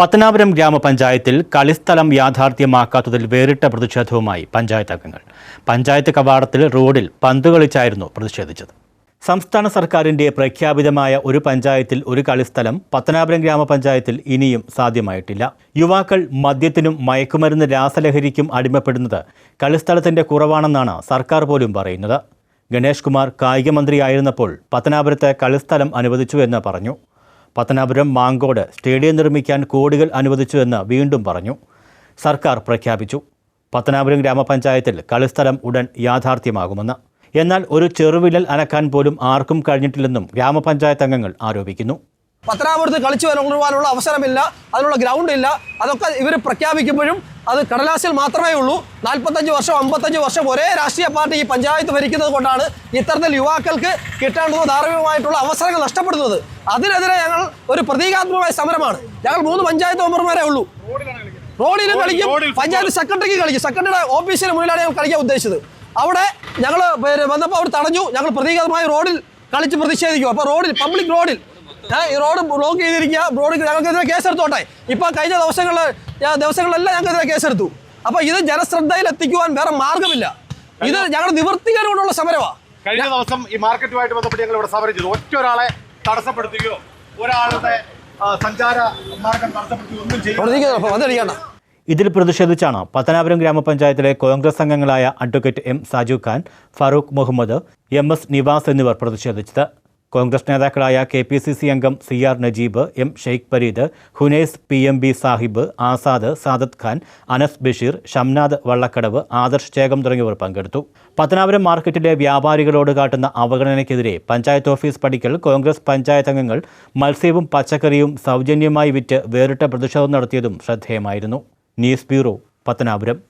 പത്തനാപുരം ഗ്രാമപഞ്ചായത്തിൽ കളിസ്ഥലം യാഥാർത്ഥ്യമാക്കാത്തതിൽ വേറിട്ട പ്രതിഷേധവുമായി പഞ്ചായത്ത് അംഗങ്ങൾ. പഞ്ചായത്ത് കവാടത്തിൽ റോഡിൽ പന്ത് കളിച്ചായിരുന്നു പ്രതിഷേധിച്ചത്. സംസ്ഥാന സർക്കാരിന്റെ പ്രഖ്യാപിതമായ ഒരു പഞ്ചായത്തിൽ ഒരു കളിസ്ഥലം പത്തനാപുരം ഗ്രാമപഞ്ചായത്തിൽ ഇനിയും സാധ്യമായിട്ടില്ല. യുവാക്കൾ മദ്യത്തിനും മയക്കുമരുന്ന് രാസലഹരിക്കും അടിമപ്പെടുന്നത് കളിസ്ഥലത്തിന്റെ കുറവാണെന്നാണ് സർക്കാർ പോലും പറയുന്നത്. ഗണേഷ് കുമാർ കായിക മന്ത്രിയായിരുന്നപ്പോൾ പത്തനാപുരത്ത് കളിസ്ഥലം അനുവദിച്ചു എന്ന് പറഞ്ഞു. പത്തനാപുരം മാങ്കോട് സ്റ്റേഡിയം നിർമ്മിക്കാൻ കോടികൾ അനുവദിച്ചു എന്ന് വീണ്ടും പറഞ്ഞു. സർക്കാർ പ്രഖ്യാപിച്ചു. പത്തനാപുരം ഗ്രാമപഞ്ചായത്തിൽ കളിസ്ഥലം ഉടൻ യാഥാർത്ഥ്യമാകുമെന്ന്. എന്നാൽ ഒരു ചെറുവിരൽ അനക്കാൻ പോലും ആർക്കും കഴിഞ്ഞിട്ടില്ലെന്നും ഗ്രാമപഞ്ചായത്ത് അംഗങ്ങൾ ആരോപിക്കുന്നു. പത്തനാപുരത്ത് കളിച്ചു വരുവാനുള്ള അവസരമില്ല. അതിനുള്ള ഗ്രൗണ്ട് ഇല്ല അതൊക്കെ ഇവർ പ്രഖ്യാപിക്കുമ്പോഴും അത് കടലാസിൽ മാത്രമേ ഉള്ളൂ. നാൽപ്പത്തഞ്ച് വർഷം അമ്പത്തഞ്ച് വർഷം ഒരേ രാഷ്ട്രീയ പാർട്ടി ഈ പഞ്ചായത്ത് ഭരിക്കുന്നത് കൊണ്ടാണ് ഇത്തരത്തിൽ യുവാക്കൾക്ക് കിട്ടേണ്ടുന്ന ധാർമ്മികമായിട്ടുള്ള അവസരങ്ങൾ നഷ്ടപ്പെടുന്നത്. അതിനെതിരെ ഞങ്ങൾ ഒരു പ്രതീകാത്മകമായ സമരമാണ്. ഞങ്ങൾ മൂന്ന് പഞ്ചായത്ത് മെമ്പർമാരെ ഉള്ളൂ. റോഡിലും കളിക്കും പഞ്ചായത്ത് സെക്രട്ടറിക്ക് കളിക്കും. സെക്രട്ടറിയുടെ ഓഫീസിന് മുന്നിലാണ് ഞങ്ങൾ കളിക്കാൻ ഉദ്ദേശിച്ചത്. അവിടെ ഞങ്ങൾ വന്നപ്പോൾ അവർ തടഞ്ഞു. ഞങ്ങൾ പ്രതീകാത്മകമായി റോഡിൽ കളിച്ച് പ്രതിഷേധിക്കും. അപ്പോൾ റോഡിൽ പബ്ലിക് റോഡിൽ ഈ റോഡ് ബ്ലോക്ക് ചെയ്തിരിക്കുക. റോഡ് ഞങ്ങൾക്കെതിരെ കേസെടുത്തോട്ടെ. ഇപ്പോൾ കഴിഞ്ഞ ദിവസങ്ങളിൽ ദിവസങ്ങളിലെല്ലാം ഞങ്ങൾക്കെതിരെ കേസെടുത്തു. അപ്പോൾ ഇത് ജനശ്രദ്ധയിൽ എത്തിക്കുവാൻ വേറെ മാർഗമില്ല. ഇത് ഞങ്ങളുടെ നിവൃത്തികരോടുള്ള സമരമാണ് കഴിഞ്ഞ ദിവസം ഈ മാർക്കറ്റുമായിട്ട് ബന്ധപ്പെട്ട് ഞങ്ങൾ ഇവിടെ സമരം ചെയ്തു. ഒറ്റ ഒരാളെ തടസ്സപ്പെടുത്തുകയോ ഒരാളുടെ സഞ്ചാര മാർഗം തടസ്സപ്പെടുത്തുകയോ ഒന്നും ചെയ്യും വന്നിരിക്കണ്ട. ഇതിൽ പ്രതിഷേധിച്ചാണ് പത്തനാപുരം ഗ്രാമപഞ്ചായത്തിലെ കോൺഗ്രസ് അംഗങ്ങളായ advocate M Saju Khan Farooq Muhammad M S Nivas എന്നിവർ പ്രതിഷേധിച്ചത്. കോൺഗ്രസ് നേതാക്കളായ കെ പി സി സി അംഗം C R Najeeb M Sheikh Fareed Hunais P M B Sahib Azad Sadath Khan Anas Basheer Shamnad Vallakkadavu Adarsh Chekam തുടങ്ങിയവർ പങ്കെടുത്തു. പത്തനാപുരം മാർക്കറ്റിലെ വ്യാപാരികളോട് കാട്ടുന്ന അവഗണനയ്ക്കെതിരെ panchayat office പടിക്കൽ കോൺഗ്രസ് പഞ്ചായത്ത് അംഗങ്ങൾ മത്സ്യവും പച്ചക്കറിയും സൗജന്യമായി വിറ്റ് വേറിട്ട പ്രതിഷേധം നടത്തിയതും ശ്രദ്ധേയമായിരുന്നു. News bureau Pathanapuram.